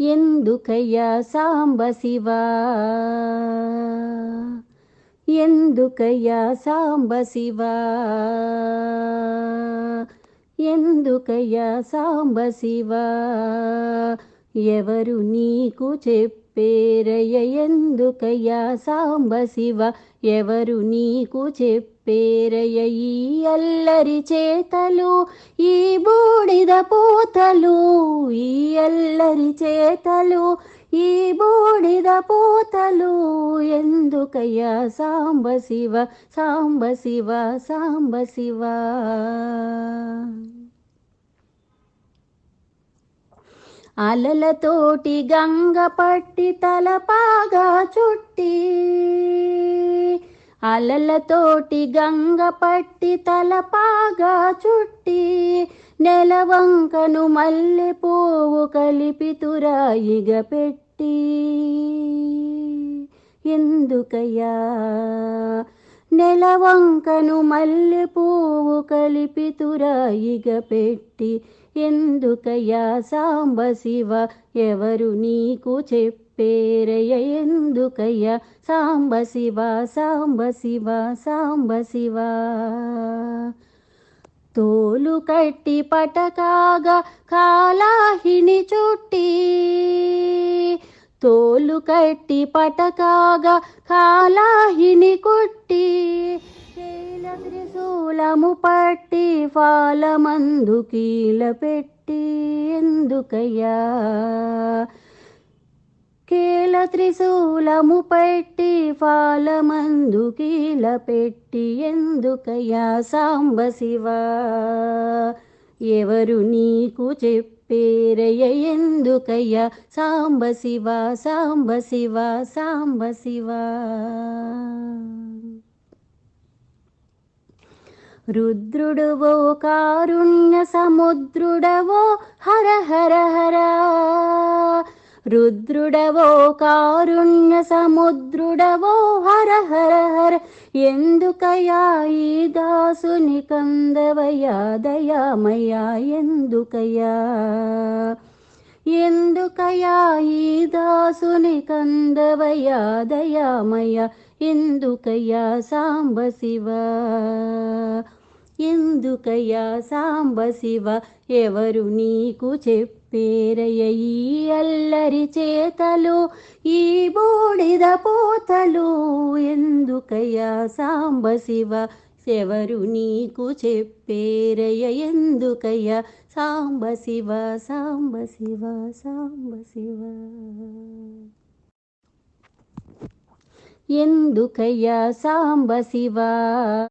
ఎందుకయ్యా సాంబ శివ? ఎందుకయ్యా సాంబ శివ? ఎందుకయ్యా సాంబ శివ? ఎవరు నీకు చెప్పేరయ్య? ఎందుకయ్యా? సాంబ శివ ఎవరు నీకు చెప్పేరయ్య? ఈ అల్లరి చేతలు ఈ బూడిద పూతలు ఈ అల్లరి చేతలు ఈ బూడిద పూతలు ఎందుకయ్యా? సాంబ శివ సాంబ శివ సాంబ శివ అలలతోటి గంగ పట్టి తలపాగా చుట్టి అలలతోటి గంగ పట్టి తలపాగా చుట్టి నెలవంకను మల్లె పువ్వు కలిపి తురాయిగ పెట్టి. ఎందుకయ్యా? నెలవంకను మల్లె పువ్వు కలిపి తురాయిగ పెట్టి ఎందుకయ్యా సాంబ శివ ఎవరు నీకు చెప్పేరయ్య? ఎందుకయ్యా సాంబ శివ సాంబ శివ సాంబ శివ? తోలు కట్టి పటకాగా కాలాహిని చుట్టి తోలు కట్టి పటకాగా కాలాహిని కొట్టి శైల త్రిశూలము పట్టి ఫాలమందు కీల పెట్టి ఎందుకయ్యా? కీల త్రిశూలము పెట్టి ఫాలమందు కీల పెట్టి ఎందుకయ్యా సాంబ శివ ఎవరు నీకు చెప్పేరయ్య? ఎందుకయ్యా? సాంబ శివ సాంబ శివ సాంబ శివ. రుద్రుడువో కారుణ్య సముద్రుడవో హర హర హరా. రుద్రుడవో కారుణ్య సముద్రుడవో హర హర హర. ఎందుకయా ఈ దాసుని కందవయా దయామయా ఎందుకయా ఎందుకయా ఈ దాసుని కందవయా దయామయ ఎందుకయ్యా సాంబ శివ ఎందుకయ్యా సాంబ శివ ఎవరు నీకు చెప్పు చెప్పేరయ్య ఈ అల్లరి చేతలు ఈ బూడిద పోతలు ఎందుకయ్యా సాంబ శివ ఎవరు నీకు చెప్పేరయ్య ఎందుకయ్యా సాంబ శివ సాంబ శివ సాంబ శివ ఎందుకయ్యా సాంబ శివ